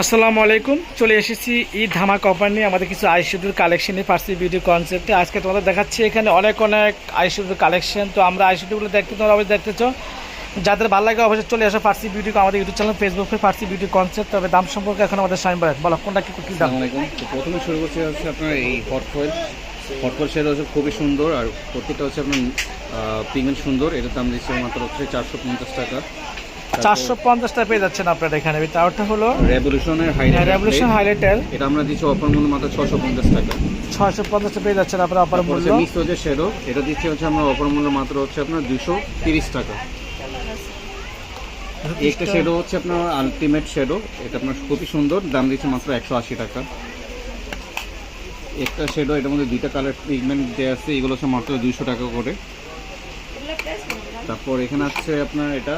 আসসালামু আলাইকুম, চলে এসেছি ঈদ ধামা কোম্পানি আমাদের কিছু আইশুডুর কালেকশনে ফার্সি বিউটি কনসেপ্টে আজকে তোমাদের দেখাচ্ছি এখানে অনেক অনেক আইশুডুর কালেকশন তো আমরা আইশুডুগুলো দেখতে তোমরা অবশ্যই দেখতেছ যাদের ভালো লাগে অবশ্যই চলে আসো ফার্সি বিউটি আমাদের YouTube channel Facebook Farsi Beauty concept তবে দাম সম্পর্কে এখন আমাদের সাইন বলেন বলো, কোনটা কি কি দাম? প্রথমে শুরু করছি হচ্ছে আপনার এই হট ফয়েল হট ফয়েল সেটা হচ্ছে খুবই সুন্দর আর প্রত্যেকটা হচ্ছে আপনার পিগমেন্ট সুন্দর। এটার দাম দিচ্ছে মাত্র হচ্ছে চারশো পঞ্চাশ টাকা। চারশো পঞ্চাশটা পেয়ে যাচ্ছেন আপনারা এখানে। হলো রেভলিউশনের রেভলিউশন হাইলাইটার এটা আমরা দিচ্ছি অফার মূল্য মাত্র ছশো পঞ্চাশ টাকা। ছয়শো পঞ্চাশটা পেয়ে যাচ্ছেন আপনারা মূল্য। মিক্স হচ্ছে এটা দিচ্ছি হচ্ছে আমরা অফার মূল্য মাত্র হচ্ছে আপনার দুশো তিরিশ টাকা। একটা শেডো হচ্ছে আপনার আলটিমেট শেডো এটা আপনার খুবই সুন্দর দাম দিচ্ছে মাত্র একশো আশি টাকা। একটা শেডো এটার মধ্যে দুইটা কালার পিগমেন্ট দেওয়া আছে এগুলো হচ্ছে মাত্র দুইশো টাকা করে। তারপর এখানে আছে আপনার এটা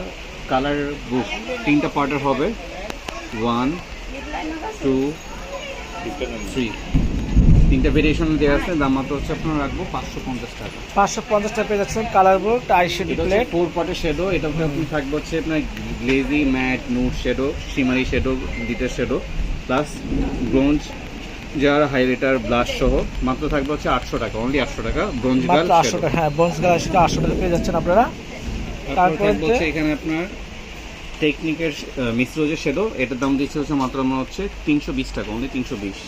কালার বুক তিনটা পার্টের হবে। ওয়ান টু থ্রি তিনটা ভেরিয়েশন দেওয়া আছে দাম মাত্র হচ্ছে আপনার রাখব পাঁচশো পঞ্চাশ টাকা। পাঁচশো পঞ্চাশটা পেয়ে যাচ্ছেন কালার বুক আইশুডি এটা প্লেট ফোর পার্টের শেডো এটা আপনি থাকবে হচ্ছে আপনার glazy matte nude shadow shimmery shadow glitter shadow plus bronze যার হাইলাইটার ব্লাশ সহ মাত্র থাকবে হচ্ছে আটশো টাকা অনলি আটশো টাকা ব্রোঞ্জ গাল আটশো টাকা হ্যাঁ বন্স গাল আটশো টাকা পেয়ে যাচ্ছেন আপনারা। তারপর হচ্ছে এখানে আপনার টেকনিকের মিশ্র যে শেডো এটার দাম দিচ্ছে হচ্ছে মাত্র আমরা হচ্ছে তিনশো বিশ টাকা অনলি তিনশো বিশ।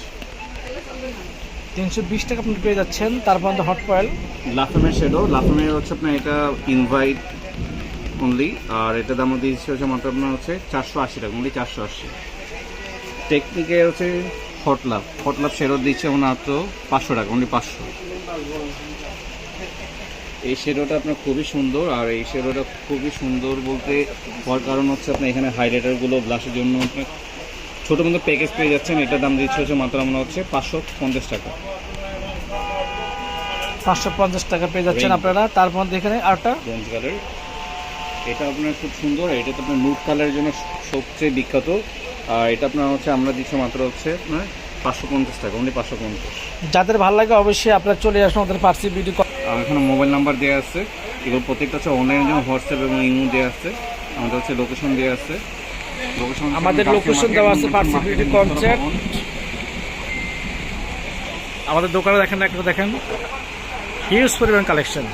তিনশো বিশ টাকা আপনি পেয়ে যাচ্ছেন। তারপর হট পয়েল লাফামের শেডো লাফামের হচ্ছে আপনার এটা ইনভাইট অনলি আর এটার দাম দিচ্ছে হচ্ছে মাত্র আপনার হচ্ছে চারশো আশি টাকা অনলি চারশো আশি। টেকনিকে হচ্ছে hot love hot love shadow দিচ্ছে মাত্র পাঁচশো টাকা অনলি পাঁচশো। এই শেডোটা আপনার খুবই সুন্দর আর এই শেডোটা খুবই সুন্দর বলতে হওয়ার কারণ হচ্ছে আপনার এখানে হাইলাইটারগুলো ব্লাশের জন্য আপনার ছোটো মতো প্যাকেজ পেয়ে যাচ্ছেন এটার দাম দিচ্ছে হচ্ছে মাত্র আমরা হচ্ছে পাঁচশো পঞ্চাশ টাকা। পাঁচশো পঞ্চাশ টাকা পেয়ে যাচ্ছেন। আপনারা। তারপর এখানে আরটা ব্রোঞ্জ কালার এটা আপনার খুব সুন্দর এটা তো আপনার নুট কালারের জন্য সবচেয়ে বিখ্যাত আর এটা আপনার হচ্ছে আমরা দিচ্ছি মাত্র হচ্ছে আপনার পাঁচশো পঞ্চাশ টাকা অনলি পাঁচশো পঞ্চাশ। যাদের ভালো লাগে অবশ্যই আপনারা চলে আসুন আমাদের ফার্সি বিউটি এখানে মোবাইল নাম্বার দেওয়া আছে। এগুলো প্রত্যেকটা হচ্ছে অনলাইন যেমন হোয়াটসঅ্যাপ এবং ইমো দেওয়া আছে। আমাদের হচ্ছে লোকেশন দেওয়া আছে। লোকেশন আমাদের লোকেশন দেওয়া আছে পার্সিবিলিটি কনসেপ্ট আমাদের দোকানে দেখেন একটা দেখেন। হিউজ পরিমাণ কালেকশন